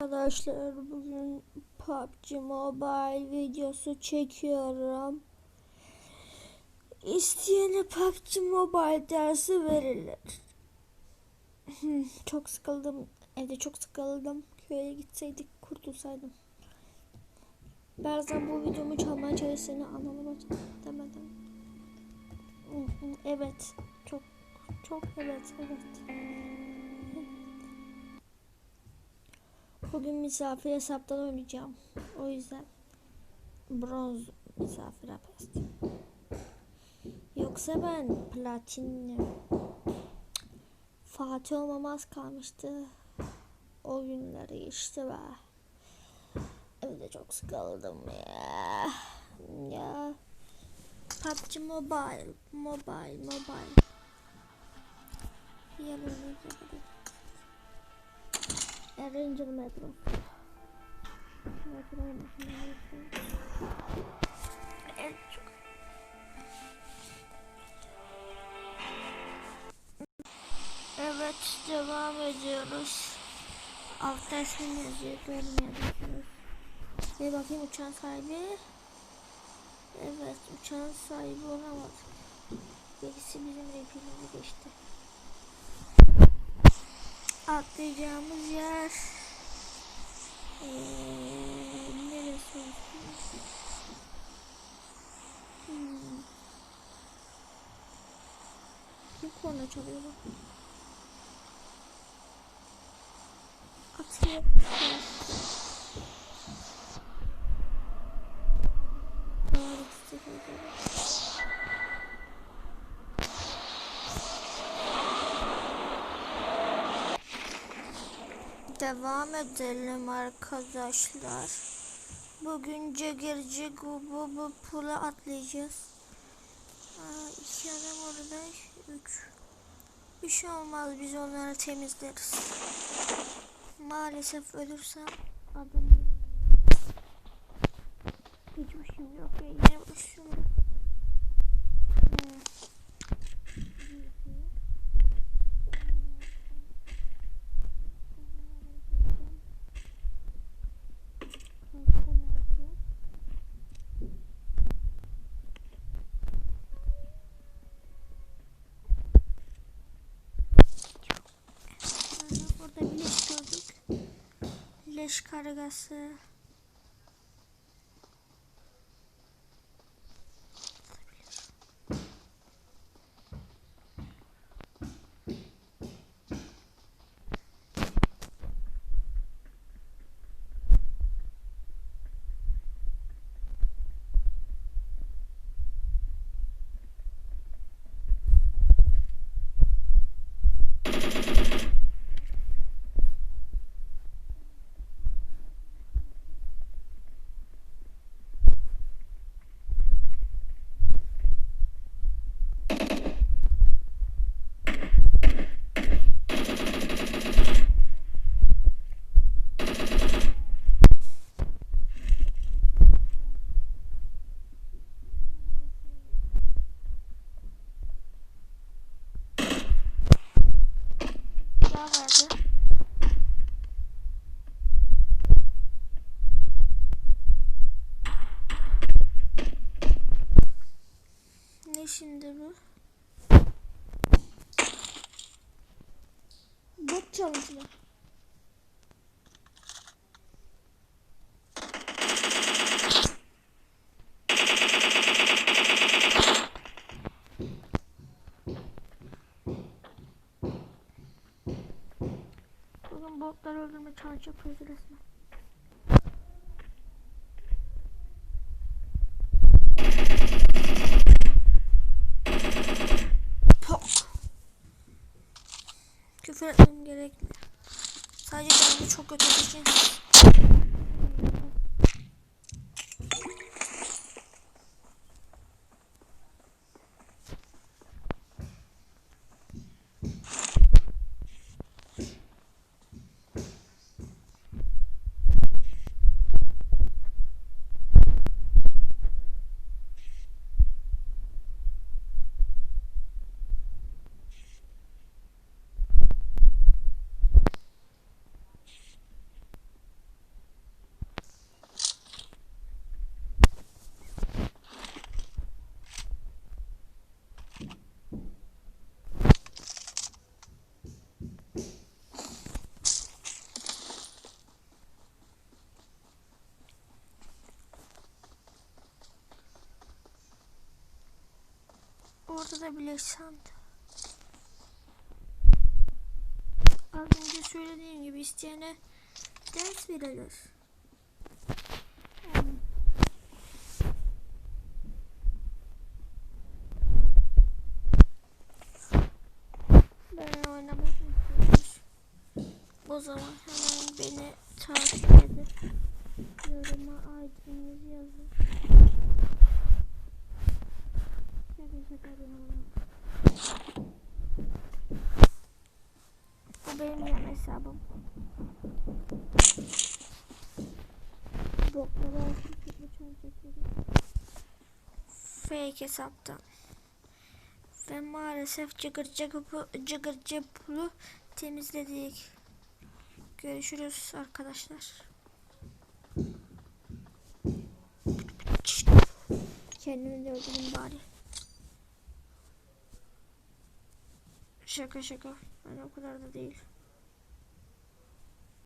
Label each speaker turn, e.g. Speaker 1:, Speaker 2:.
Speaker 1: Arkadaşlar bugün PUBG Mobile videosu çekiyorum. İsteyene PUBG Mobile dersi verilir. Hmm, çok sıkıldım. Evde çok sıkıldım. Köye gitseydik kurtulsaydım. Bazen bu videomu çalmaya çalıştığını anlamadım demedim. Hmm, hmm, Evet. Çok çok evet evet. Bugün misafir hesaptan oynayacağım. O yüzden bronz misafir hapiste. Yoksa ben platinim. Fatih olmama az kalmıştı. O günleri işte be. Evde çok sıkıldım ya. Ya. PUBG Mobile, Mobile, Mobile. Yanımda Ranger Metro. Evet devam ediyoruz. Altta ismini yazıyor görmüyorsunuz. Bir bakayım uçağın sahibi. Evet uçağın sahibi olamadı. Birisi bizim rehberimizi geçti. Atlayacağımız yer ee, neresi olsun? Hmm. Kim korna çalıyor bak. Atıyor. Doğru, Devam edelim arkadaşlar. Bugün cegirci gubu bu pula atlayacağız. Aa, iki adam orada. Üç. Bir şey olmaz biz onları temizleriz. Maalesef ölürsem adım hiçbir şey yok ve yine başlıyorum. Hmm. Leş kargası. Daha vardı. Ne şimdi bu? Bot çalmışlar. Bugün botları öldürme challenge yapıyoruz resmen. Pok. Küfür etmem gerekli. Sadece canımı çok kötü olduğu için. Sandı. Az önce söylediğim gibi isteyene ders verilir. Ben oynamak istiyoruz. O zaman hemen beni takip edin. Yoruma ID'nizi yazın. Bu benim yan hesabım. Çekerim. Fake hesaptan. Ve maalesef cıgır cıgır cıgır cıplı temizledik. Görüşürüz arkadaşlar. Kendimi de öldüreyim bari. Şaka şaka. Ben o kadar da.